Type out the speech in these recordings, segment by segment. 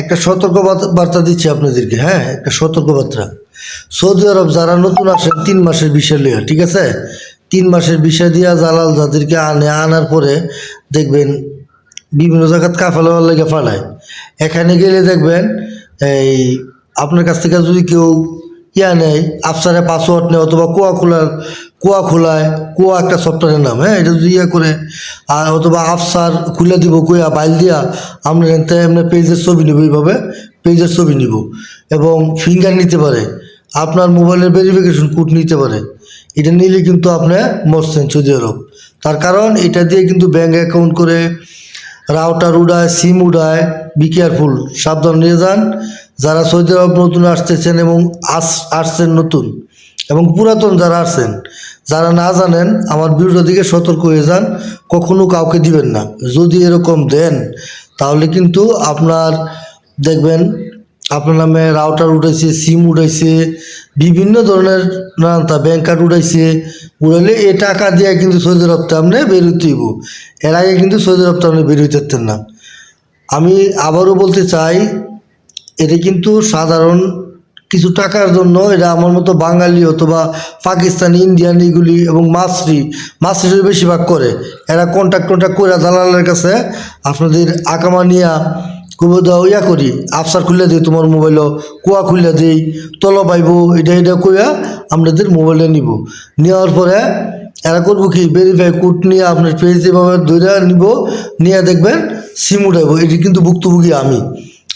একটা সতর্ক বার্তা দিচ্ছি আপনাদেরকে হ্যাঁ একটা সতর্ক বার্তা সৌদি আরব যারা নতুন আসেন, তিন মাসের বিষয় লিয়া ঠিক আছে? তিন মাসের বিষয় দিয়া জালাল যাদেরকে আনে, আনার পরে দেখবেন বিভিন্ন জায়গায় কাফালার লেগে ফালায়। এখানে গেলে দেখবেন, এই আপনার কাছ থেকে যদি কেউ ইয়া নেয়, আফসারে পাসওয়ার্ড নেয় অথবা কুয়া খোলার কুয়া খোলায়, কুয়া একটা সফটওয়্যারের নাম হ্যাঁ এটা ইয়া করে, আর অথবা আফসার খুলে দিব কুয়া বাইল দিয়া, আমরা এনতে এমনি পেজের ছবি নেব এইভাবে, পেজের ছবি নিব, এবং ফিঙ্গার নিতে পারে, আপনার মোবাইলের ভেরিফিকেশন কোড নিতে পারে, এটা নিলে কিন্তু আপনি মরছেন সৌদি আরব। তার কারণ এটা দিয়ে কিন্তু ব্যাঙ্ক অ্যাকাউন্ট করে রাউটার উড়ায় সিম উড়ায় বি কেয়ারফুল সাবধান নিয়ে যান, যারা সৌদি আরব নতুন আসতেছেন এবং আস, আসছেন নতুন এবং পুরাতন যারা আসছেন যারা না জানেন, আমার ভিডিও দিকে সতর্ক হয়ে যান, কখনো কাউকে দিবেন না। যদি এরকম দেন, তাহলে কিন্তু আপনার, দেখবেন, আপনার নামে রাউটার উঠাইছে সিম উঠাইছে, বিভিন্ন ধরনের নানানটা ব্যাংক কার্ড উঠাইছে, উড়াইলে এ টাকা দিয়ে কিন্তু সৌদি আরবতে আপনি বেরোতে হইব। এর আগে কিন্তু সৌদি আরবতে আপনি পারতেন না। আমি আবারও বলতে চাই, এটা কিন্তু সাধারণ কিছু টাকার জন্য এটা আমার মতো বাঙালি অথবা পাকিস্তানি, ইন্ডিয়ান এগুলি এবং মাছরি মাছরি বেশিরভাগ করে। এরা কন্ট্যাক্ট কন্ট্যাক্ট করে দালালের কাছে আপনাদের আকামা নিয়া দাও ইয়া করি। আফসার খুলে দিই, তোমার মোবাইলও কুয়া খুলে দিই, তল পাইব, এটা এটা কইয়া আপনাদের মোবাইলে নিব। নেওয়ার পরে এরা করব কি ভেরিফাই কোড নিয়ে আপনার পেজ ধরে নিব, নিয়ে দেখবেন সিম উঠাইব। এটি কিন্তু ভুক্তভোগী আমি।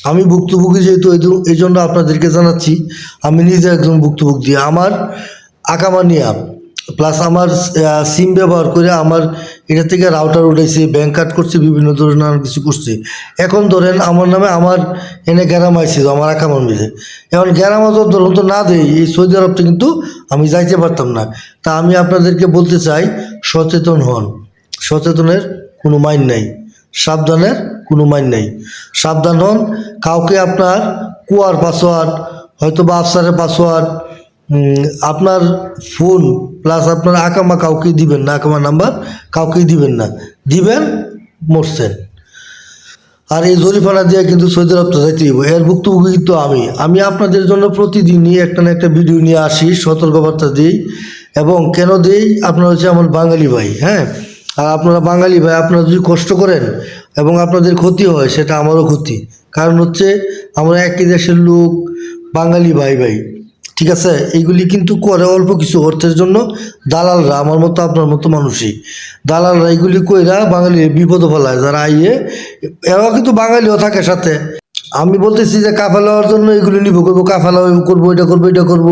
আমি ভুক্তভোগী যেহেতু, এই জন্য- আপনাদেরকে জানাচ্ছি, আমি নিজে একজন ভুক্তভোগী। আমার আকামা নিয়া প্লাস আমার সিম ব্যবহার করে আমার এটা থেকে রাউটার উঠেছে ব্যাংক কার্ড করছে, বিভিন্ন ধরনের নানান কিছু করছে। এখন ধরেন আমার নামে আমার এনে গ্যারাম আইছিল আমার আকামার মিলে এখন গ্যারাম ধরুন তো না দেয়, এই সৌদি আরবটা কিন্তু আমি যাইতে পারতাম না। তা আমি আপনাদেরকে বলতে চাই, সচেতন হন। সচেতনের কোনো মাইন নাই। সাবধানের কোনো মাইন নাই। সাবধান হন কাউকে আপনার কুয়ার পাসওয়ার্ড হয়তো বা আফসারের পাসওয়ার্ড আপনার ফোন প্লাস আপনার আকামা কাউকে দিবেন না আকামা নাম্বার কাউকেই দিবেন না। দিবেন, মরছেন। আর এই জরিফানা দিয়ে কিন্তু সৌদি আরব তো যাইতে হইব। এর ভুক্তভোগী কিন্তু আমি। আমি আপনাদের জন্য প্রতিদিনই একটা না একটা ভিডিও নিয়ে আসি, সতর্কবার্তা দিই এবং কেন দিই? আপনার হচ্ছে আমার বাঙালি ভাই হ্যাঁ? আর আপনারা বাঙালি ভাই, আপনারা যদি কষ্ট করেন এবং আপনাদের ক্ষতি হয়, সেটা আমারও ক্ষতি। কারণ হচ্ছে আমরা একই দেশের লোক, বাঙালি ভাই ভাই, ঠিক আছে? এইগুলি কিন্তু করে অল্প কিছু অর্থের জন্য দালালরা, আমার মতো আপনার মতো মানুষই। দালালরা এইগুলি কইরা বাঙালি বিপদ ফেলায়, যারা আইয়ে, এরাও কিন্তু বাঙালিও থাকে সাথে। আমি বলতেছি যে কাফা লওয়ার জন্য এগুলি নিব, করব কাফা লওয়া করব, এটা করব এটা করব,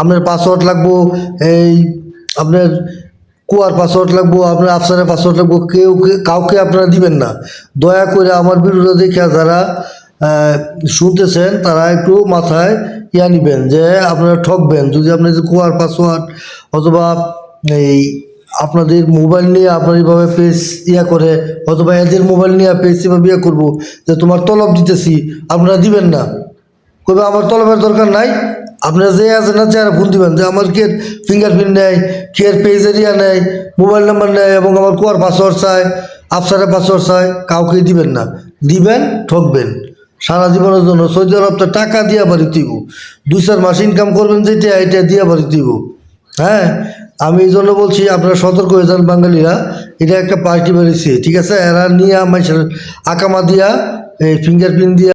আপনার পাসওয়ার্ড লাগবো, এই আপনার কুয়ার পাসওয়ার্ড লাগবো, আপনার আফসারের পাসওয়ার্ড লাগবো, কেউ কাউকে আপনারা দিবেন না। দয়া করে আমার বিরুদ্ধে দেখে যারা শুনতেছেন, তারা একটু মাথায় ইয়া নিবেন, যে আপনারা ঠকবেন। যদি আপনাদের কুয়ার পাসওয়ার্ড অথবা এই আপনাদের মোবাইল নিয়ে আপনার এইভাবে পেজ ইয়া করে, অথবা এদের মোবাইল নিয়ে পেজ এভাবে ইয়া করব, যে তোমার তলব দিতেছি, আপনারা দিবেন না। কবে আমার তলবের দরকার নাই? আপনারা যে আছেন না যারা ফোন দিবেন, যে আমার কে ফিঙ্গারপ্রিন্ট নেয়, কে পেজ এরিয়া নেয় মোবাইল নাম্বার নেয় এবং আমার কুয়ার পাসওয়ার্ড চায় আফসারের পাসওয়ার্ড চায়, কাউকে দিবেন না। দিবেন, ঠকবেন। সারা জীবনের জন্য সৌদি আরবটা টাকা দিয়ে বাড়ি দিব। দুই চার মাস ইনকাম করবেন যেটা, এটা দিয়ে বাড়ি দিব। হ্যাঁ? আমি এই জন্য বলছি, আপনারা সতর্ক হয়ে যান বাঙালিরা। এটা একটা পার্টি বেরিয়েছে ঠিক আছে? এরা নিয়ে আমার আকামা দিয়া, এই ফিঙ্গারপ্রিন্ট দিয়া